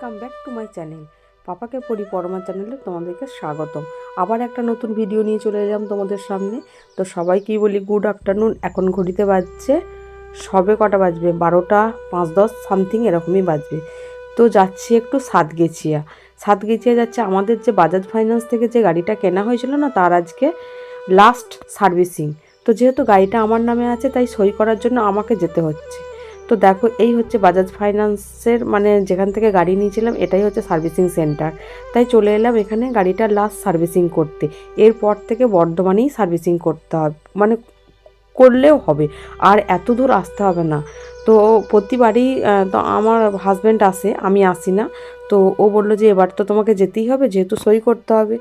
Welcome back to my channel পাপাকে পড়ি পরমা চ্যানেলে তোমাদেরকে স্বাগতম। আবার একটা নতুন ভিডিও নিয়ে চলে এলাম তোমাদের সামনে। তো সবাইকেই বলি গুড আফটারনুন এখন ঘড়িতে বাজছে, সবে কটা বাজবে? বারোটা, পাঁচ দশ সামথিং এরকমই বাজবে। তো যাচ্ছি একটু সাতগেছিয়া। সাতগেছিয়া যাচ্ছে আমাদের যে বাজাজ ফাইন্যান্স থেকে যে গাড়িটা কেনা হয়েছিল না, তার আজকে লাস্ট সার্ভিসিং তো যেহেতু গাড়িটা আমার নামে আছে, তাই সই করার জন্য আমাকে যেতে হচ্ছে। তো দেখো, এই হচ্ছে বাজাজ ফাইন্যান্সের মানে যেখান থেকে গাড়ি নিয়েছিলাম, এটাই হচ্ছে সার্ভিসিং সেন্টার। তাই চলে এলাম এখানে গাড়িটার লাস্ট সার্ভিসিং করতে। এরপর থেকে বর্ধমানেই সার্ভিসিং করতে হবে মানে করলেও হবে। আর এত দূর আসতে হবে না। তো প্রতিবারই তো আমার হাজব্যান্ড আসে, আমি আসি না। তো ও বলল যে, এবার তো তোমাকে যেতেই হবে, যেহেতু সই করতে হবে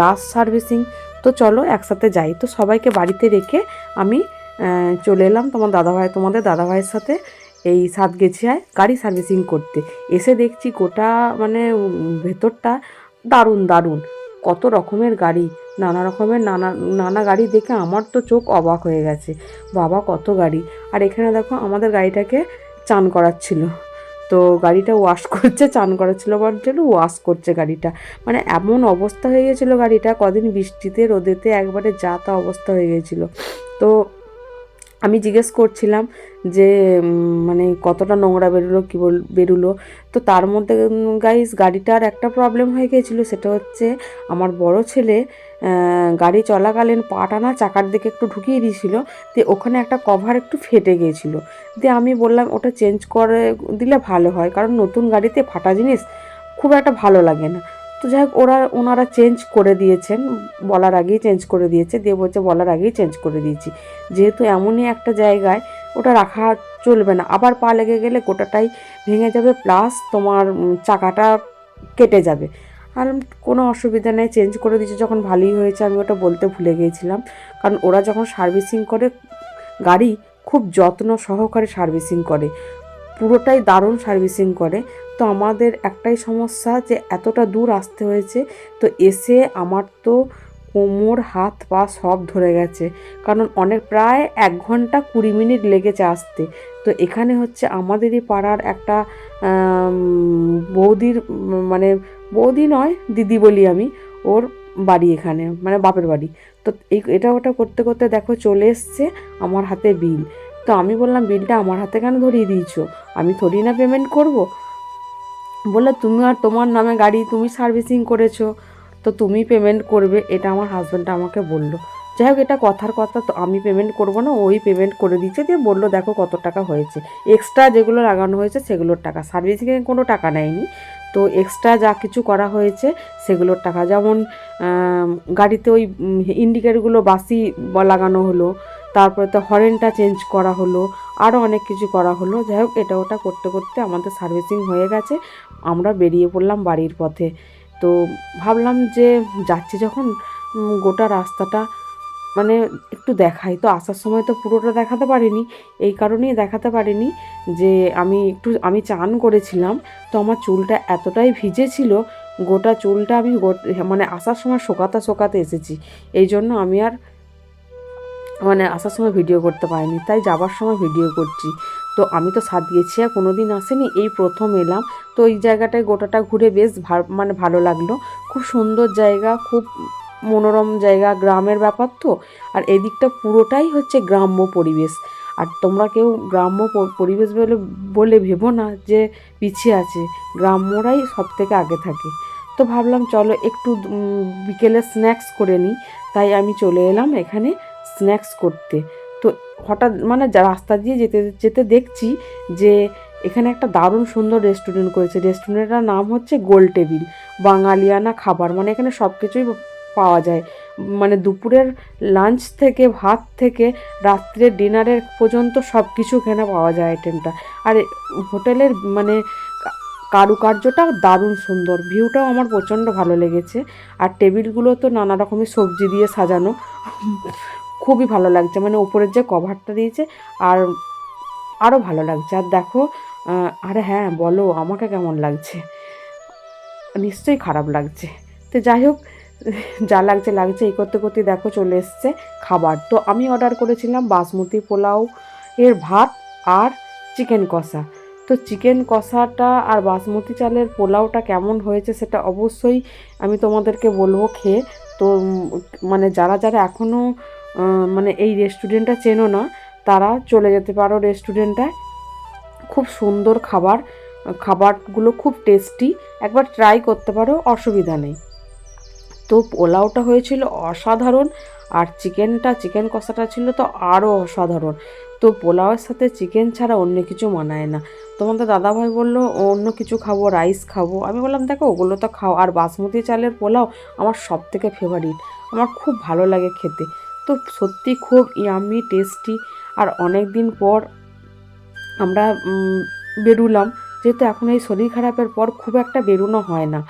লাস্ট সার্ভিসিং। তো চলো একসাথে যাই। তো সবাইকে বাড়িতে রেখে আমি চলে এলাম তোমার দাদাভাই, তোমাদের দাদাভাইয়ের সাথে। এই সাত সাতগেছিয়ায় গাড়ি সার্ভিসিং করতে। এসে দেখছি গোটা মানে ভেতরটা দারুণ দারুণ। কত রকমের গাড়ি, নানা রকমের নানা নানা গাড়ি দেখে আমার তো চোখ অবাক হয়ে গেছে। বাবা, কত গাড়ি। আর এখানে দেখো আমাদের গাড়িটাকে চান করাচ্ছিল। তো গাড়িটা ওয়াশ করছে, চান করাচ্ছিল বলার জন্য ওয়াশ করছে গাড়িটা। মানে এমন অবস্থা হয়ে গেছিল গাড়িটা, কদিন বৃষ্টিতে, রোদেতে একবারে যা তা অবস্থা হয়ে গেছিল। তো আমি জিজ্ঞেস করছিলাম যে মানে কতটা নোংরা বেরোলো, কী বল, বেরোলো? তো তার মধ্যে গাইস গাড়িটার একটা প্রবলেম হয়ে গিয়েছিল, সেটা হচ্ছে আমার বড় ছেলে গাড়ি চলাকালীন পাটা না চাকার দিকে একটু ঢুকিয়ে দিয়েছিল দিয়ে ওখানে একটা কভার একটু ফেটে গিয়েছিল। দিয়ে আমি বললাম, ওটা চেঞ্জ করে দিলে ভালো হয়, কারণ নতুন গাড়িতে ফাটা জিনিস খুব একটা ভালো লাগে না। তো যাই হোক, ওরা, ওনারা চেঞ্জ করে দিয়েছেন, বলার আগেই চেঞ্জ করে দিয়েছে, দিয়ে বলছে বলার আগেই চেঞ্জ করে দিয়েছি। যেহেতু এমনই একটা জায়গায় ওটা রাখা চলবে না, আবার পা লেগে গেলে গোটাটাই ভেঙে যাবে প্লাস তোমার চাকাটা কেটে যাবে। আর কোনো অসুবিধা নেই চেঞ্জ করে দিয়েছে, যখন ভালোই হয়েছে, আমি ওটা বলতে ভুলে গিয়েছিলাম। কারণ ওরা যখন সার্ভিসিং করে, গাড়ি খুব যত্ন সহকারে সার্ভিসিং করে, পুরোটাই দারুণ সার্ভিসিং করে। তো আমাদের একটাই সমস্যা যে এতটা দূর আসতে হয়েছে। তো এসে আমার তো কোমর, হাত, পা সব ধরে গেছে। কারণ অনেক, প্রায় এক ঘণ্টা কুড়ি মিনিট লেগেছে আসতে। তো এখানে হচ্ছে আমাদেরই পাড়ার একটা বৌদির মানে বৌদি নয়, দিদি বলি আমি, ওর বাড়ি এখানে মানে বাপের বাড়ি। তো এই, এটা ওটা করতে করতে দেখো চলে এসছে আমার হাতে বিল। তো আমি বললাম, বিলটা আমার হাতে কেন ধরিয়ে দিয়েছ? আমি থোড়ি না পেমেন্ট করব? বললে, তুমি আর তোমার নামে গাড়ি, তুমি সার্ভিসিং করেছ, তো তুমি পেমেন্ট করবে। এটা আমার হাজব্যান্ড আমাকে বলল। যাই হোক, এটা কথার কথা, তো আমি পেমেন্ট করব না, ওই পেমেন্ট করে দিচ্ছে, দিয়ে বলল, দেখো কত টাকা হয়েছে। এক্সট্রা যেগুলো লাগানো হয়েছে, সেগুলোর টাকা। সার্ভিসিংয়ে কোনো টাকা নেয়নি। তো এক্সট্রা যা কিছু করা হয়েছে, সেগুলোর টাকা। যেমন গাড়িতে ওই ইন্ডিকেটরগুলো বাসি লাগানো হলো তারপরে তো হরেনটা চেঞ্জ করা হলো আরও অনেক কিছু করা হলো। যাই হোক, এটা ওটা করতে করতে আমাদের সার্ভিসিং হয়ে গেছে। আমরা বেরিয়ে পড়লাম বাড়ির পথে। তো ভাবলাম যে যাচ্ছি যখন গোটা রাস্তাটা মানে একটু দেখাই। তো আসার সময় তো পুরোটা দেখাতে পারিনি, এই কারণেই দেখাতে পারিনি যে আমি একটু, আমি চান করেছিলাম। তো আমার চুলটা এতটাই ভিজে ছিল, গোটা চুলটা আমি মানে আসার সময় শোকাতে শোকাতে এসেছি। এই জন্য আমি আর মানে আসার সময় ভিডিও করতে পারিনি, তাই যাবার সময় ভিডিও করছি। তো আমি তো সাত গেছি আর কোনো দিন আসেনি, এই প্রথম এলাম। তো এই জায়গাটায় গোটাটা ঘুরে বেশ মানে ভালো লাগল। খুব সুন্দর জায়গা, খুব মনোরম জায়গা, গ্রামের ব্যাপার তো। আর এদিকটা পুরোটাই হচ্ছে গ্রাম্য পরিবেশ। আর তোমরা কেউ গ্রাম্য পরিবেশ বলে বলে ভেবো না যে পিছিয়ে আছে। গ্রাম্যরাই সব থেকে আগে থাকে। তো ভাবলাম চলো একটু বিকেলে স্ন্যাক্স করে নিই। তাই আমি চলে এলাম এখানে। স্ন্যাক্স করতে। তো হঠাৎ মানে রাস্তা দিয়ে যেতে যেতে দেখছি যে এখানে একটা দারুণ সুন্দর রেস্টুরেন্ট করেছে। রেস্টুরেন্টটার নাম হচ্ছে গোল টেবিল বাঙালিয়ানা খাবার। মানে এখানে সব কিছুই পাওয়া যায়। মানে দুপুরের লাঞ্চ থেকে, ভাত থেকে, রাত্রে ডিনারের পর্যন্ত সব কিছু এখানে পাওয়া যায় আইটেমটা আর হোটেলের মানে কারুকার্যটা দারুণ সুন্দর। ভিউটাও আমার প্রচণ্ড ভালো লেগেছে। আর টেবিলগুলো তো নানা রকমের সবজি দিয়ে সাজানো। খুবই ভালো লাগছে। মানে উপরের যে কভারটা দিয়েছে, আর আরও ভালো লাগছে। আর দেখো আরে হ্যাঁ বলো, আমাকে কেমন লাগছে? নিশ্চয়ই খারাপ লাগছে। তো যাই হোক, যা লাগছে লাগছে, এই করতে করতে দেখো চলে এসছে খাবার। তো আমি অর্ডার করেছিলাম বাসমতি পোলাও এর ভাত আর চিকেন কষা। তো চিকেন কষাটা আর বাসমতি চালের পোলাওটা কেমন হয়েছে সেটা অবশ্যই আমি তোমাদেরকে বলব খেয়ে। তো মানে যারা যারা এখনও মানে এই রেস্টুরেন্টটা চেনো না, তারা চলে যেতে পারো রেস্টুরেন্টটায় খুব সুন্দর খাবার, খাবারগুলো খুব টেস্টি একবার ট্রাই করতে পারো, অসুবিধা নেই। তো পোলাওটা হয়েছিল অসাধারণ, আর চিকেনটা চিকেন কষাটা ছিল তো আরও অসাধারণ। তো পোলাওয়ের সাথে চিকেন ছাড়া অন্য কিছু মানায় না। তোমাদের দাদাভাই বলল, অন্য কিছু খাব রাইস খাব। আমি বললাম, দেখো, ওগুলো তো খাও, আর বাসমতি চালের পোলাও আমার সব থেকে ফেভারিট আমার খুব ভালো লাগে খেতে। তো সত্যি খুব ইয়ামি টেস্টি আর অনেক দিন পর আমরা বেরুলাম। যেহেতু এখন এই শরীর খারাপের পর খুব একটা বেরোনো হয় না।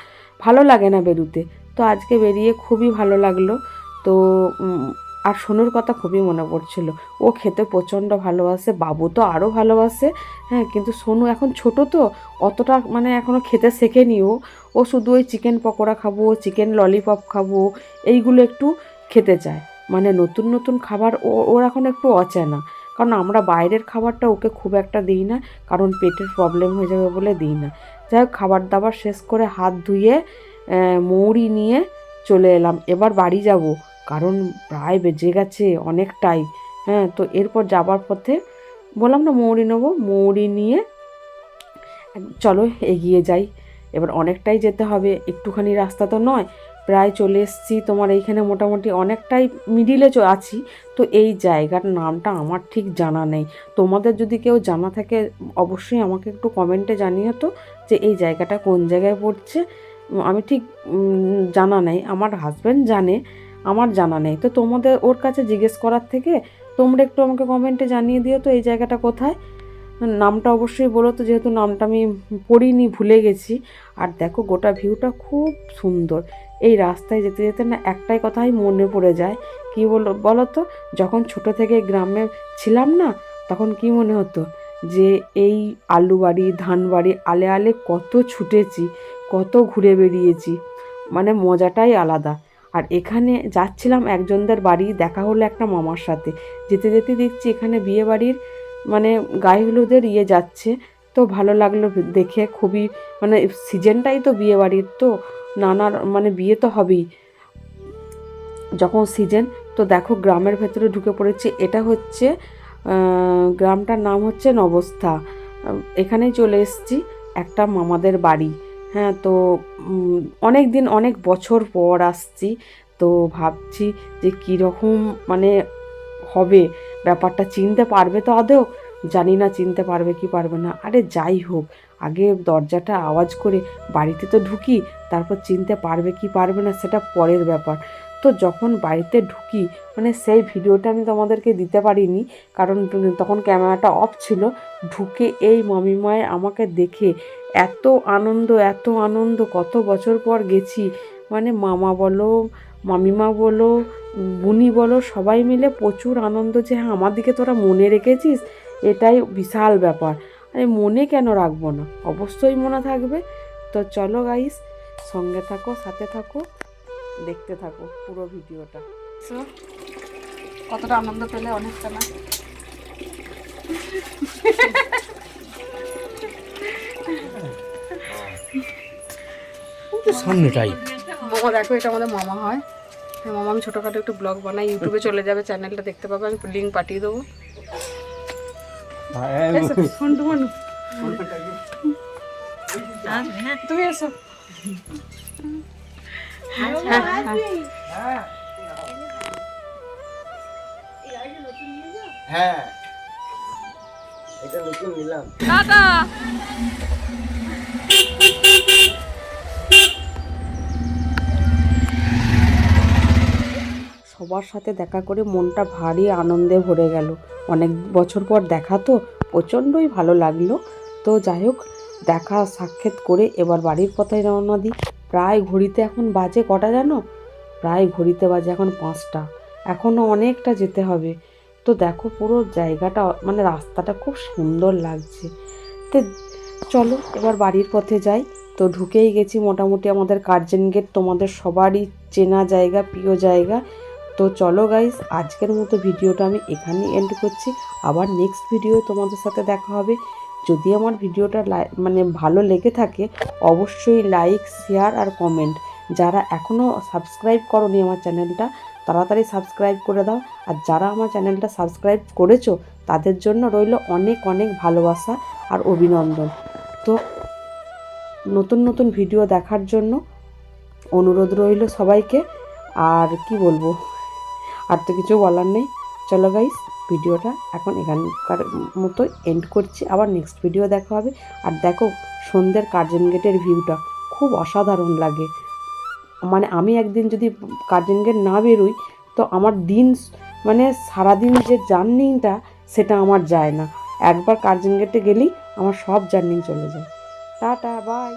ভালো লাগে না বেরুতে। তো আজকে বেরিয়ে খুবই ভালো লাগল। তো আর সোনুর কথা খুবই মনে পড়ছিল। ও খেতে প্রচণ্ড ভালোবাসে, বাবু তো আরও ভালোবাসে। হ্যাঁ কিন্তু সোনু এখন ছোট তো, অতটা মানে এখনও খেতে শেখেনি ও। ও শুধু ওই চিকেন পকোড়া খাব চিকেন ললিপপ খাব, এইগুলো একটু খেতে চায়। মানে নতুন নতুন খাবার ওর এখন একটু অচেনা। কারণ আমরা বাইরের খাবারটা ওকে খুব একটা দিই না, কারণ পেটের প্রবলেম হয়ে যাবে বলে দিই না। যাই হোক খাবার দাবার শেষ করে হাত ধুয়ে মৌরি নিয়ে চলে এলাম। এবার বাড়ি যাব, কারণ প্রায় বেজে গেছে অনেকটাই। হ্যাঁ তো এরপর যাবার পথে বললাম না মৌরি নেব, মৌরি নিয়ে চলো এগিয়ে যাই। এবার অনেকটাই যেতে হবে, একটুখানি রাস্তা তো নয় প্রায় চলে এসেছি। তোমার এইখানে মোটামুটি অনেকটাই মিডিলে আছি। তো এই জায়গার নামটা আমার ঠিক জানা নেই। তোমাদের যদি কেউ জানা থাকে, অবশ্যই আমাকে একটু কমেন্টে জানিয়ে তো যে এই জায়গাটা কোন জায়গায় পড়ছে। আমি ঠিক জানা নেই। আমার হাজব্যান্ড জানে, আমার জানা নেই। তো তোমাদের ওর কাছে জিজ্ঞেস করার থেকে তোমরা একটু আমাকে কমেন্টে জানিয়ে দিও তো এই জায়গাটা কোথায়। নামটা অবশ্যই বলো তো, যেহেতু নামটা আমি পড়িনি, ভুলে গেছি। আর দেখো, গোটা ভিউটা খুব সুন্দর। এই রাস্তায় যেতে যেতে না একটাই কথাই মনে পড়ে যায়। কি বলো বলো তো, যখন ছোট থেকে গ্রামে ছিলাম না, তখন কি মনে হতো? যে এই আলু বাড়ি ধান বাড়ি আলে আলে কত ছুটেছি, কত ঘুরে বেরিয়েছি মানে মজাটাই আলাদা। আর এখানে যাচ্ছিলাম একজনদের বাড়ি, দেখা হলো একটা মামার সাথে। যেতে যেতে দেখছি এখানে বিয়ে বাড়ির মানে গায়ে হলুদের ইয়ে যাচ্ছে। তো ভালো লাগল দেখে খুবই মানে সিজনটাই তো বিয়ে বাড়ির তো নানার মানে বিয়ে তো হবেই। যখন সিজন তো দেখো গ্রামের ভেতরে ঢুকে পড়েছে এটা হচ্ছে গ্রামটার নাম হচ্ছে নবস্থা। আহ, এখানেই চলে এসেছি একটা মামাদের বাড়ি। হ্যাঁ তো অনেক দিন অনেক বছর পর আসছি তো ভাবছি যে কীরকম মানে হবে। ব্যাপারটা চিনতে পারবে তো আদৌ? জানি না চিনতে পারবে কি পারবে না। আরে যাই হোক, আগে দরজাটা আওয়াজ করে বাড়িতে তো ঢুকি, তারপর চিনতে পারবে কি পারবে না সেটা পরের ব্যাপার। তো যখন বাড়িতে ঢুকি মানে সেই ভিডিওটা আমি তোমাদেরকে দিতে পারিনি, কারণ তখন ক্যামেরাটা অফ ছিল, ঢুকে এই মামিমায় আমাকে দেখে এত আনন্দ এত আনন্দ, কত বছর পর গেছি। মানে মামা বলো, মামিমা বলো বুনি বলো সবাই মিলে প্রচুর আনন্দ যে হ্যাঁ আমার দিকে তোরা মনে রেখেছিস এটাই বিশাল ব্যাপার। আরে মনে কেন রাখব না? অবশ্যই মনে থাকবে। তো চলো গাইস সঙ্গে থাকো সাথে থাকো দেখতে থাকো পুরো ভিডিওটা। কতটা আনন্দ পেলে অনেকটা না? সামনেটাই। মামা দেখো এটা আমাদের মামা হয়। হ্যাঁ মামা আমি ছোটোখাটো একটু ব্লগ বানাই ইউটিউবে চলে যাবে চ্যানেলটা দেখতে পাবে আমি লিঙ্ক পাঠিয়ে দেবো। ফোন তুমি এসো। হ্যাঁ, হ্যাঁ। হ্যাঁ। এটা নতুন নিলাম। সবার সাথে দেখা করে মনটা ভারী আনন্দে ভরে গেল। অনেক বছর পর দেখা তো, প্রচণ্ডই ভালো লাগল। তো যাই হোক, দেখা সাক্ষাৎ করে এবার বাড়ির পথায় রওনা দিই। প্রায় ঘড়িতে এখন বাজে কটা জানো? প্রায় ঘড়িতে বাজে এখন পাঁচটা। এখনও অনেকটা যেতে হবে। তো দেখো পুরো জায়গাটা মানে রাস্তাটা খুব সুন্দর লাগছে। তো, চলো এবার বাড়ির পথে যাই। তো ঢুকেই গেছি মোটামুটি আমাদের কার্জন গেট, তোমাদের সবারই চেনা জায়গা, প্রিয় জায়গা। তো চলো গাইস আজকের মতো ভিডিওটা আমি এখানেই এন্ড করছি। আবার নেক্সট ভিডিও তোমাদের সাথে দেখা হবে। যদি আমার ভিডিওটা মানে ভালো লেগে থাকে, অবশ্যই লাইক শেয়ার আর কমেন্ট যারা এখনও সাবস্ক্রাইব করনি আমার চ্যানেলটা তাড়াতাড়ি সাবস্ক্রাইব করে দাও। আর যারা আমার চ্যানেলটা সাবস্ক্রাইব করেছ, তাদের জন্য রইল অনেক অনেক ভালোবাসা আর অভিনন্দন। তো নতুন নতুন ভিডিও দেখার জন্য অনুরোধ রইল সবাইকে। আর কি বলব? আর তো কিছু বলার নেই। চলো গাইস ভিডিওটা এখন এখানকার মতো এন্ড করছি। আবার নেক্সট ভিডিও দেখা হবে। আর দেখো, সন্ধ্যের কার্জন গেটের ভিউটা খুব অসাধারণ লাগে। মানে আমি একদিন যদি কার্জন গেট না বেরোই, তো আমার দিন মানে সারাদিন যে জার্নিটা, সেটা আমার যায় না। একবার কার্জন গেটে গেলেই আমার সব জার্নি চলে যায়। Tata bye